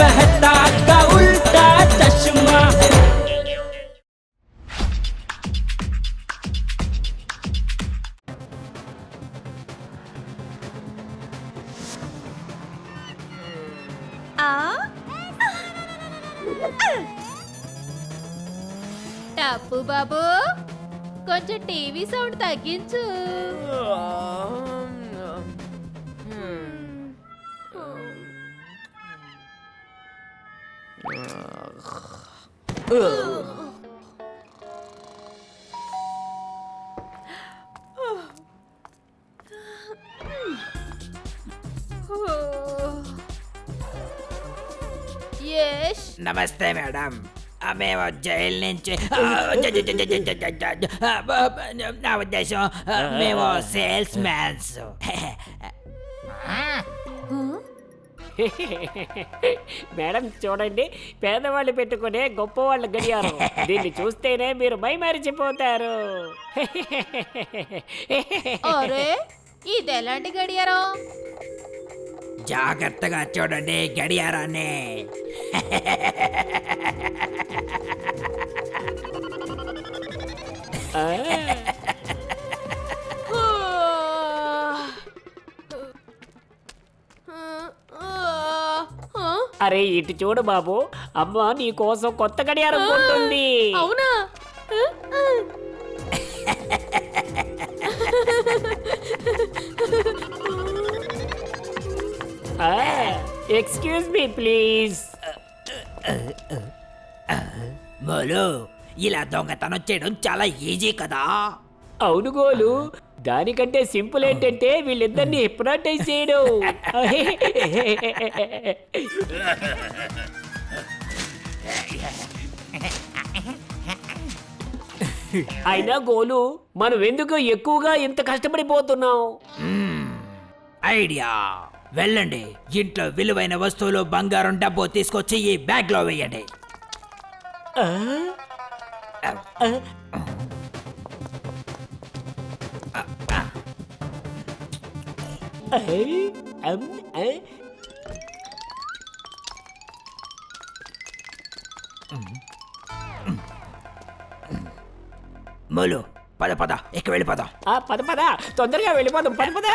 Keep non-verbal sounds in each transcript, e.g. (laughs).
मेहता का उल्टा चश्मा ఆ టప్పు బాబు కొంచెం టీవీ సౌండ్ తగ్గించు యష్ నమస్తే మేడం ఆ, మేము జైలు నుంచి ఆ, జ- జ- జ- జ- జ- జ- జ- జ- ఆ, బ- బ- నా ఉద్దేశం ఆ, మేము సేల్స్ మ్యాన్స్ మేడం చూడండి పేదవాళ్ళు పెట్టుకునే గొప్పవాళ్ళ గడియారం. దీన్ని చూస్తేనే మీరు మైమరిచిపోతారు. అరే ఇది ఎలాంటి గడియారం? జాగ్రత్తగా చూడండి గడియారాన్ని. ఆ, అరే ఇటు చూడు బాబు. అమ్మ నీ కోసం కొత్త గడియారం కొంటుంది అవునా? ఎక్స్క్యూజ్ మీ ప్లీజ్ మోలు ఇలా దొంగతనం చేయడం చాలా ఈజీ కదా. అవును గోలు. దానికంటే సింపుల్ ఏంటంటే వీళ్ళిద్దరిని హిప్నాటైజ్ చేయడం. అయినా గోలు మనం ఎందుకు ఎక్కువగా ఇంత కష్టపడిపోతున్నాం? ఐడియా. వెళ్ళండి. ఇంట్లో విలువైన వస్తువులు బంగారం డబ్బు తీసుకొచ్చి ఈ బ్యాగ్లో వేయండి మోలు పద పద ఇక వెళ్ళిపోదాం. ఆ, పద పద తొందరగా వెళ్ళిపోదాం పద పద.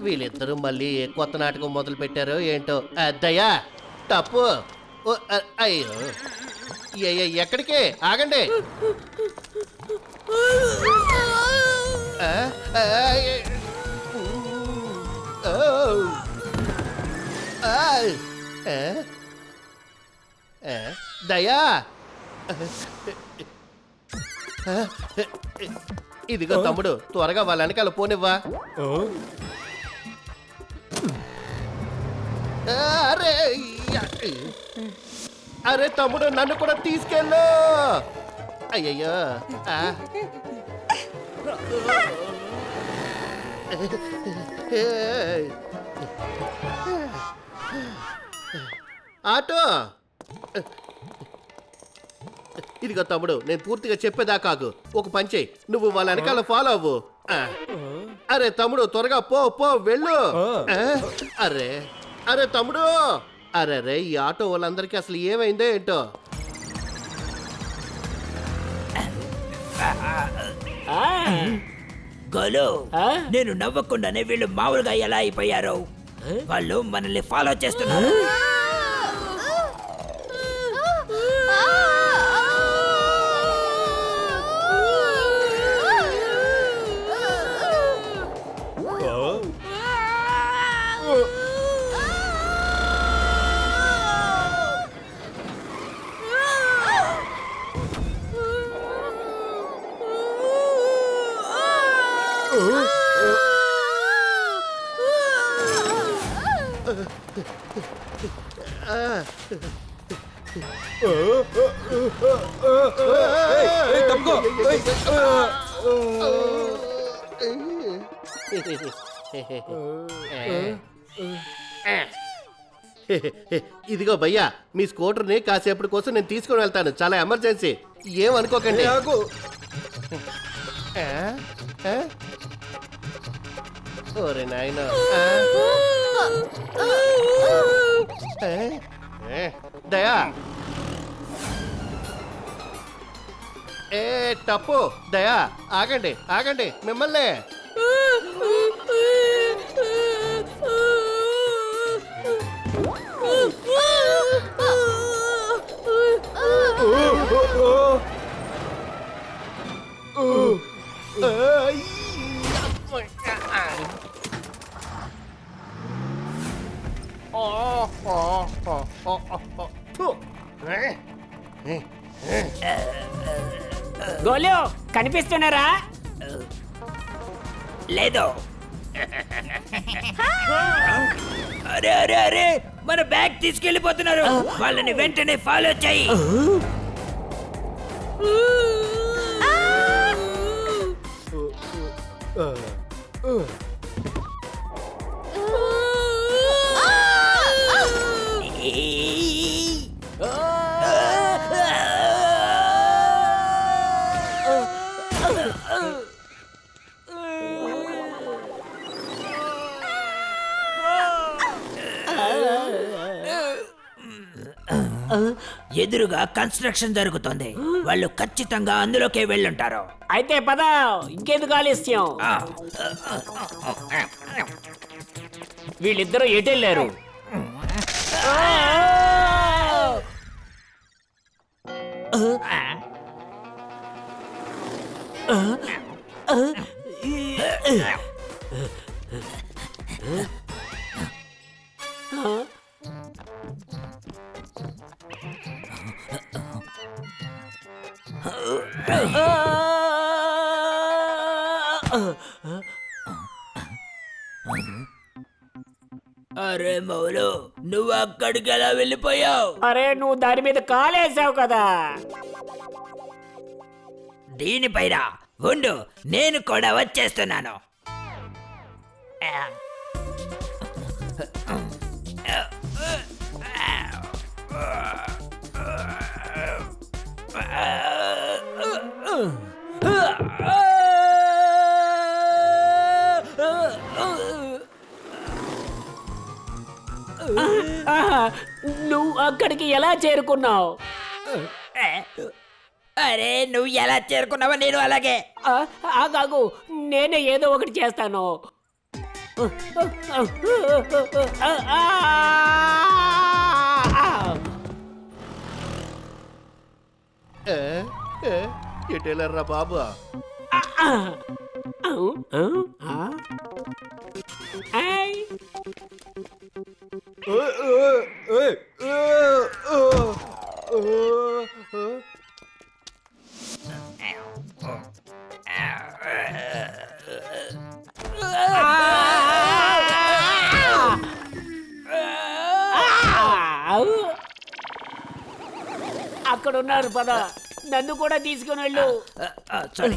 వీళ్ళిద్దరూ మళ్ళీ ఏ కొత్త నాటకం మొదలు పెట్టారో ఏంటో. దయా తప్పు. ఓ, అయ్యో. ఎక్కడికి? ఆగండి. ఆ, ఆ, ఏ, ఓ, ఆ, ఆ, ఆ, దయా. ఇదిగో తమ్ముడు త్వరగా వాళ్ళ వెనకాల పోనివ్వా. అరే. అరే తమ్ముడు నన్ను కూడా తీసుకెళ్ళు అయ్యయ్యో. ఆటో ఇదిగో తమ్ముడు నేను పూర్తిగా చెప్పేదాకాగు ఒక పని చెయ్యి నువ్వు వాళ్ళ వెనకాల ఫాలో అవ్వు. అరే తమ్ముడు త్వరగా పో పో వెళ్ళు? అరే అరే తమ్ముడు! అరే అరే ఈ ఆటో వాళ్ళందరికీ అసలు ఏమైందో ఏంటో? గోలు నేను నవ్వకుండానే వీళ్ళు మామూలుగా ఎలా అయిపోయారు? వాళ్ళు మనల్ని ఫాలో చేస్తున్నారు. (laughs) ఇదిగో భయ్యా మీ స్కూటర్ని కాసేపటి కోసం నేను తీసుకుని వెళ్తాను. చాలా ఎమర్జెన్సీ. ఏమనుకోకండి నాకు ఓరే నాయన. దయా. ఏ టప్పు దయా ఆగండి ఆగండి మిమ్మల్ని. కనిపిస్తున్నారా లేదు. అరే అరే అరే మన బ్యాగ్ తీసుకెళ్ళిపోతున్నారు వాళ్ళని వెంటనే ఫాలో చెయ్యి ఎదురుగా కన్స్ట్రక్షన్ జరుగుతుంది. వాళ్ళు ఖచ్చితంగా అందులోకే వెళ్ళుంటారు. అయితే పద ఇంకెందుకు ఆలస్యం? వీళ్ళిద్దరూ ఎటు అరే మౌలు నువ్వు అక్కడికి ఎలా వెళ్ళిపోయావు? అరే నువ్వు దాని మీద కాలేసావు కదా. దీనిపైన ఉండు నేను కూడా వచ్చేస్తున్నాను. ఆహా, నువ్వు అక్కడికి ఎలా చేరుకున్నావు అరే నువ్వు ఎలా చేరుకున్నావో నేను అలాగే ఆ, ఆగాగు నేనే ఏదో ఒకటి చేస్తాను ఏ? ఏ? ఎటు వెళ్ళారా బాబు. అక్కడ ఉన్నారు పద నన్ను కూడా తీసుకుని వెళ్ళు సారీ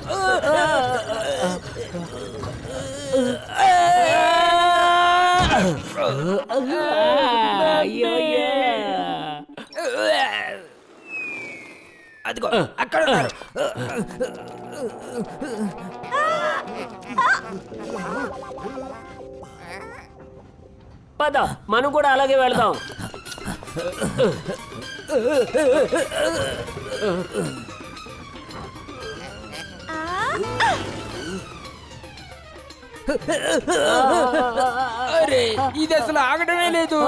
పద మనం కూడా అలాగే వెళదాం అరే ఇది అసలు ఆగడమే లేదు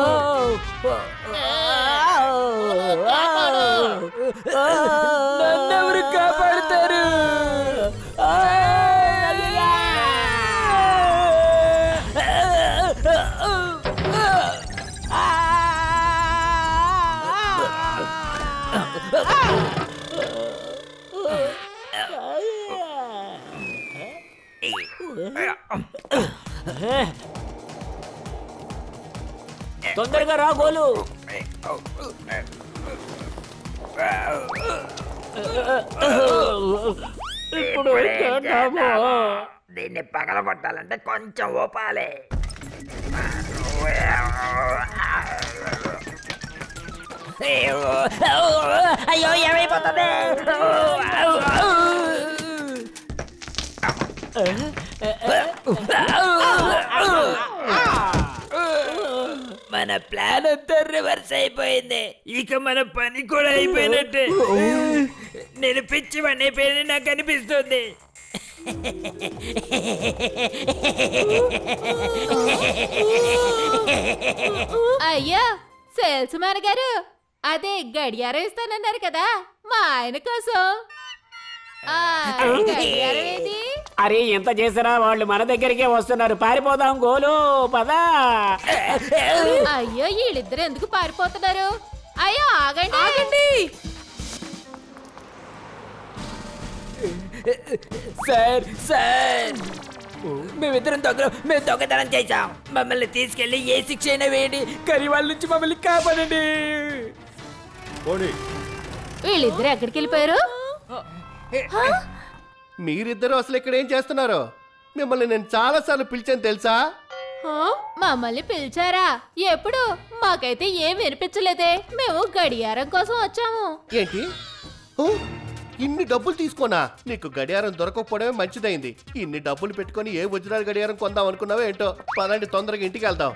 తొందరగా రా గోలు. ఇప్పుడు దీన్ని పగలగొట్టాలంటే కొంచెం ఓపాలి అయ్యో ఏమైపోతుంది? మన ప్లాన్ అంతా రివర్స్ అయిపోయింది. ఇక మన పని కూడా అయిపోయినట్టే. నేను పిచ్చి పని అయిపోయింది నాకు అనిపిస్తుంది. అయ్యో సేల్స్ మ్యాన్ గారు అదే గడియారం ఇస్తానన్నారు కదా మా ఆయన కోసం. ఆ, గడియారం ఏది అరే ఎంత చేసినా వాళ్ళు మన దగ్గరికే వస్తున్నారు. పారిపోదాం గోలు పదా. అయ్యో వీళ్ళిద్దరు ఎందుకు పారిపోతున్నారు? అయ్యో ఆగండి. ఆగండి. Sir sir. మేమిద్దరం దొంగ మేము దొంగతనం చేశాం. మమ్మల్ని తీసుకెళ్ళి ఏ శిక్ష అయినా వేయండి. కానీ వాళ్ళ నుంచి మమ్మల్ని కాపాడండి. వీళ్ళిద్దరు ఎక్కడికి వెళ్ళిపోయారు? మీరిద్దరు అసలు ఇక్కడ ఏం చేస్తున్నారు? మిమ్మల్ని నేను చాలా సార్లు పిలిచాను తెలుసా? ఆ? మమ్మల్ని పిలిచారా? ఎప్పుడు? మాకైతే ఏం వినిపించలేదే. మేము గడియారం కోసం వచ్చాము. ఏంటి? ఓ, ఇన్ని డబ్బులు తీసుకోనా? నీకు గడియారం దొరకకపోవడమే మంచిదైంది. ఇన్ని డబ్బులు పెట్టుకొని ఏ వజ్రాల గడియారం కొందాం అనుకున్నావో ఏంటో? పదండి తొందరగా ఇంటికి వెళ్దాం.